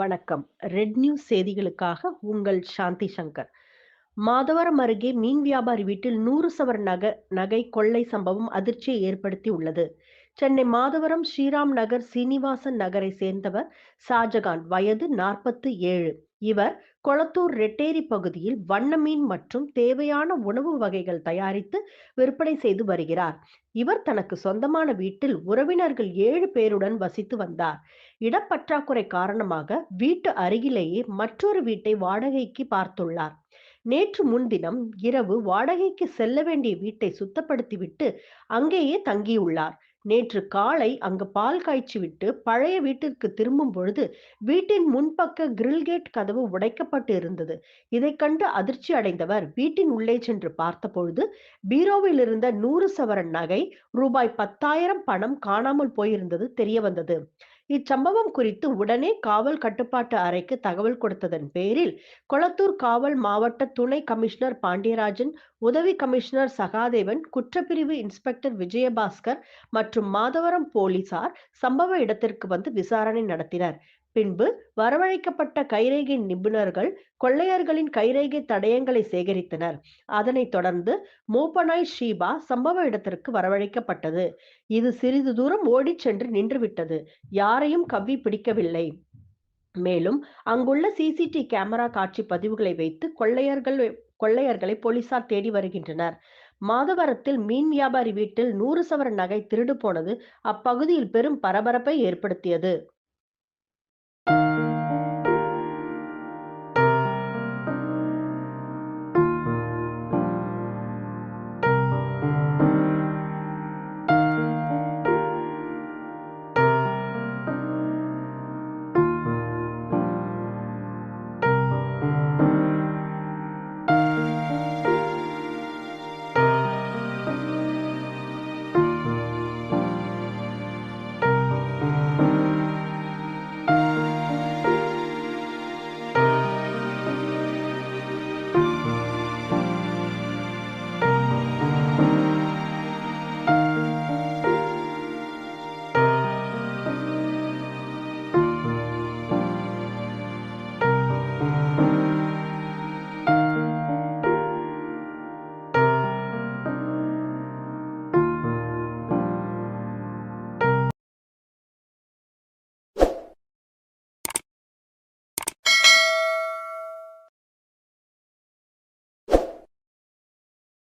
வணக்கம். Red news செய்திகளுக்காக உங்கள் சாந்தி சங்கர். மாதவரம் அருகே மீன் வியாபாரி வீட்டில் நூறு சவரன் நக நகை கொள்ளை சம்பவம் அதிர்ச்சியை ஏற்படுத்தி உள்ளது. சென்னை மாதவரம் ஸ்ரீராம் நகர் சீனிவாசன் நகரை சேர்ந்தவர் ஷாஜகான் வயது 47. இவர் கொளத்தூர் ரெட்டேரி பகுதியில் வண்ண மீன் மற்றும் தேவையான உணவு வகைகள் தயாரித்து விற்பனை செய்து வருகிறார். இவர் தனக்கு சொந்தமான வீட்டில் உறவினர்கள் ஏழு பேருடன் வசித்து வந்தார். இடப்பற்றாக்குறை காரணமாக வீட்டு அருகிலேயே மற்றொரு வீட்டை வாடகைக்கு பார்த்துள்ளார். நேற்று முன்தினம் இரவு வாடகைக்கு செல்ல வேண்டிய வீட்டை சுத்தப்படுத்திவிட்டு அங்கேயே தங்கியுள்ளார். நேற்று காலை அங்கு பால் காய்ச்சிவிட்டு பழைய வீட்டிற்கு திரும்பும் பொழுது வீட்டின் முன்பக்க கிரில் கேட் கதவு உடைக்கப்பட்டு இருந்தது. இதை கண்டு அதிர்ச்சி அடைந்தவர் வீட்டின் உள்ளே சென்று பார்த்தபொழுது பீரோவில் இருந்த நூறு சவரன் நகை, ரூபாய் 10,000 பணம் காணாமல் போயிருந்தது தெரியவந்தது. இச்சம்பவம் குறித்து உடனே காவல் கட்டுப்பாட்டு அறைக்கு தகவல் கொடுத்ததன் பேரில் கொளத்தூர் காவல் மாவட்ட துணை கமிஷனர் பாண்டியராஜன், உதவி கமிஷனர் சகாதேவன், குற்றப்பிரிவு இன்ஸ்பெக்டர் விஜயபாஸ்கர் மற்றும் மாதவரம் போலீசார் சம்பவ இடத்திற்கு வந்து விசாரணை நடத்தினர். பின்பு வரவழைக்கப்பட்ட கைரேகை நிபுணர்கள் கொள்ளையர்களின் கைரேகை தடயங்களை சேகரித்தனர். அதனைத் தொடர்ந்து மோப்பனாய் ஷீபா சம்பவ இடத்திற்கு வரவழைக்கப்பட்டது. இது சிறிது தூரம் ஓடிச் சென்று நின்றுவிட்டது. யாரையும் கவ்வி பிடிக்கவில்லை. மேலும் அங்குள்ள சிசிடி கேமரா காட்சி பதிவுகளை வைத்து கொள்ளையர்கள் கொள்ளையர்களை போலீசார் தேடி வருகின்றனர். மாதவரத்தில் மீன் வியாபாரி வீட்டில் நூறு சவரன் நகை திருடு போனது அப்பகுதியில் பெரும் பரபரப்பை ஏற்படுத்தியது.